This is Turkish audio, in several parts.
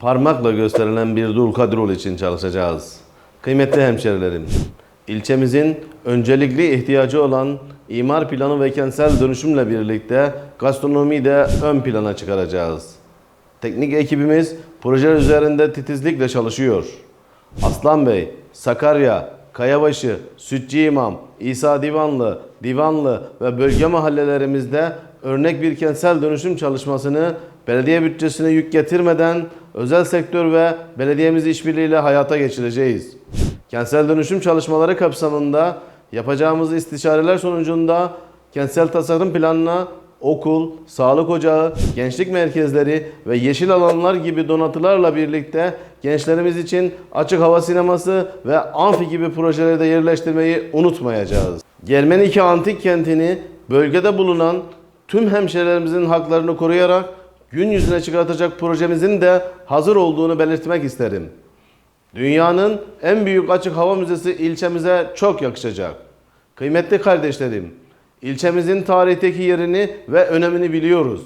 parmakla gösterilen bir dul kadrol için çalışacağız. Kıymetli hemşerilerim, ilçemizin öncelikli ihtiyacı olan imar planı ve kentsel dönüşümle birlikte gastronomiyi de ön plana çıkaracağız. Teknik ekibimiz projeler üzerinde titizlikle çalışıyor. Aslan Bey, Sakarya, Kayabaşı, Sütçü İmam, İsa Divanlı, Divanlı ve bölge mahallelerimizde örnek bir kentsel dönüşüm çalışmasını belediye bütçesine yük getirmeden özel sektör ve belediyemiz işbirliğiyle hayata geçireceğiz. Kentsel dönüşüm çalışmaları kapsamında yapacağımız istişareler sonucunda kentsel tasarım planına okul, sağlık ocağı, gençlik merkezleri ve yeşil alanlar gibi donatılarla birlikte gençlerimiz için açık hava sineması ve amfi gibi projeleri de yerleştirmeyi unutmayacağız. Germenike Antik Kenti'ni bölgede bulunan tüm hemşehrilerimizin haklarını koruyarak gün yüzüne çıkartacak projemizin de hazır olduğunu belirtmek isterim. Dünyanın en büyük açık hava müzesi ilçemize çok yakışacak. Kıymetli kardeşlerim, ilçemizin tarihteki yerini ve önemini biliyoruz.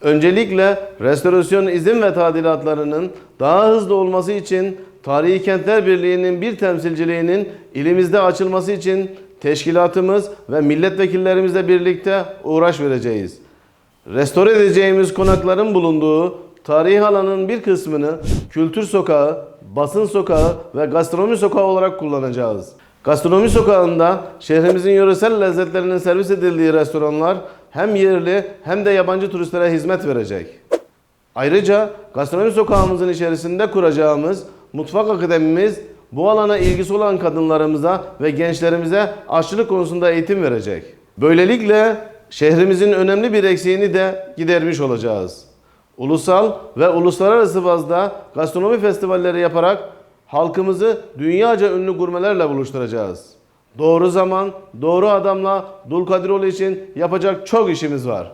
Öncelikle restorasyon izin ve tadilatlarının daha hızlı olması için Tarihi Kentler Birliği'nin bir temsilciliğinin ilimizde açılması için teşkilatımız ve milletvekillerimizle birlikte uğraş vereceğiz. Restore edeceğimiz konakların bulunduğu tarihi alanın bir kısmını kültür sokağı, basın sokağı ve gastronomi sokağı olarak kullanacağız. Gastronomi sokağında şehrimizin yöresel lezzetlerinin servis edildiği restoranlar hem yerli hem de yabancı turistlere hizmet verecek. Ayrıca gastronomi sokağımızın içerisinde kuracağımız mutfak akademimiz bu alana ilgisi olan kadınlarımıza ve gençlerimize aşçılık konusunda eğitim verecek. Böylelikle şehrimizin önemli bir eksiğini de gidermiş olacağız. Ulusal ve uluslararası bazda gastronomi festivalleri yaparak halkımızı dünyaca ünlü gurmelerle buluşturacağız. Doğru zaman, doğru adamla Dulkadiroğlu için yapacak çok işimiz var.